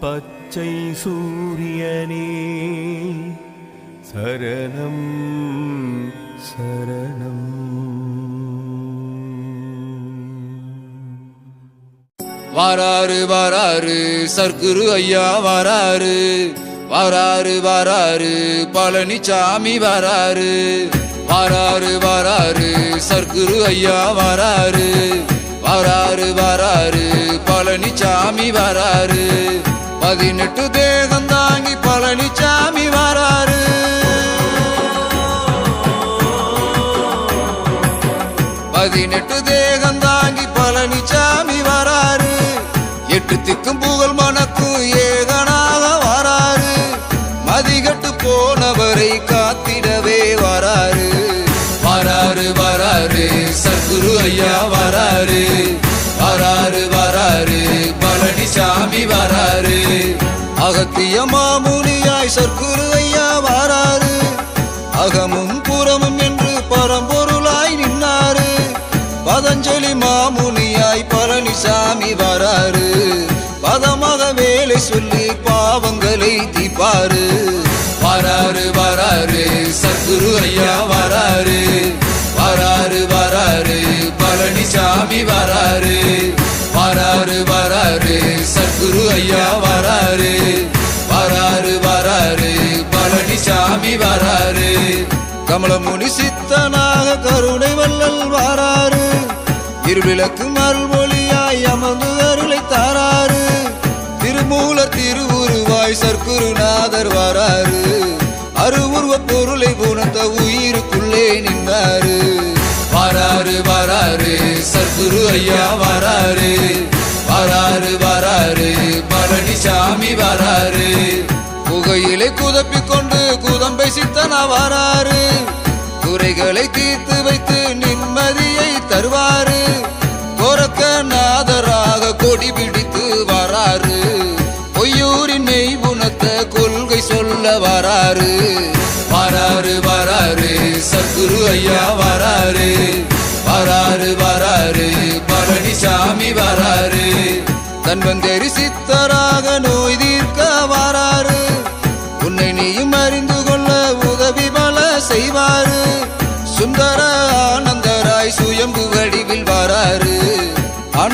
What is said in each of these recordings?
பச்சை சூரியனே. சரணம் சரணம். வாராறு வாராறு சர்க்குரு ஐயா வாராறு. வாராரு வாராரு பழனிசாமி வாராரு வாராரு வாராறு சர்க்குரு ஐயா வாராறு. வராரு வராரு பழனிசாமி வராரு பதினெட்டு தேகம் தாங்கி பழனிசாமி வராரு பதினெட்டு தேகம் தாங்கி பழனிசாமி வராரு எட்டு திக்கும் புகழ் மனக்கு ஏகனாக வராரு மதிகட்டு போனவரை வராரு சத்குரு ஐயா வராரு. வராரு வராரு பழனிசாமி வராரு. அகத்திய மாமுனியாய் சர்க்குரு ஐயா வராரு. அகமும் புறமும் என்று பரம்பொருளாய் நின்னாரு. பதஞ்சலி மாமுனியாய் பழனிசாமி வராரு. பதமாக வேலை சொல்லி பாவங்களை தீப்பாரு வராரு வராரு சத்குரு ஐயா வராரு. கமலமுனி சித்தனாக கருணை வல்லல் வாராரு. இருவிளக்கு மறுமொழியாய் அமர்ந்து அருளை தாராரு. திருமூல திருவுருவாய் சர்க்குருநாதர் வராரு. அருவுருவ பொருளை உணர்ந்த உயிருக்குள்ளே நின்றாரு. வராரு வராரு சர்க்குரு ஐயா வராரு. வராரு வராரு பழனிசாமி வராரு. புகையிலை குதப்பிக் கொண்டு குதம்பை சித்தனா வராரு குறைகளை தீர்த்து வைத்து நிம்மதியை தருவாரு கொரக்க நாதராக கொடி பிடித்து வராரு பொய்யூரின் மெய் குணத்த கொள்கை சொல்ல வராரு வராரு வராரு சத்குரு ஐயா வராரு வராரு வராரு பழனிசாமி வராரு தன்வந்தேரி சித்தராக நோய் தீர்க்க வராரு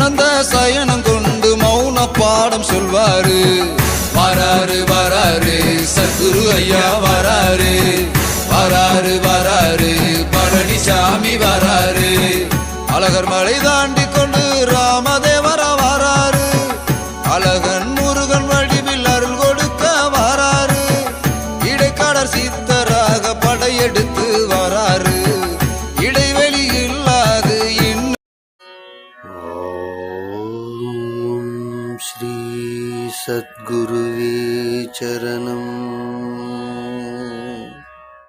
ஆனந்த சயனம் கொண்டு மௌன பாடம் சொல்வாரு. வராரு வராரு சத்குரு ஐயா வராரு. வராரு வராரு பழனிசாமி வராரு. அழகர் மலை தாண்டி கொண்டு सद्गुरुवे चरणम्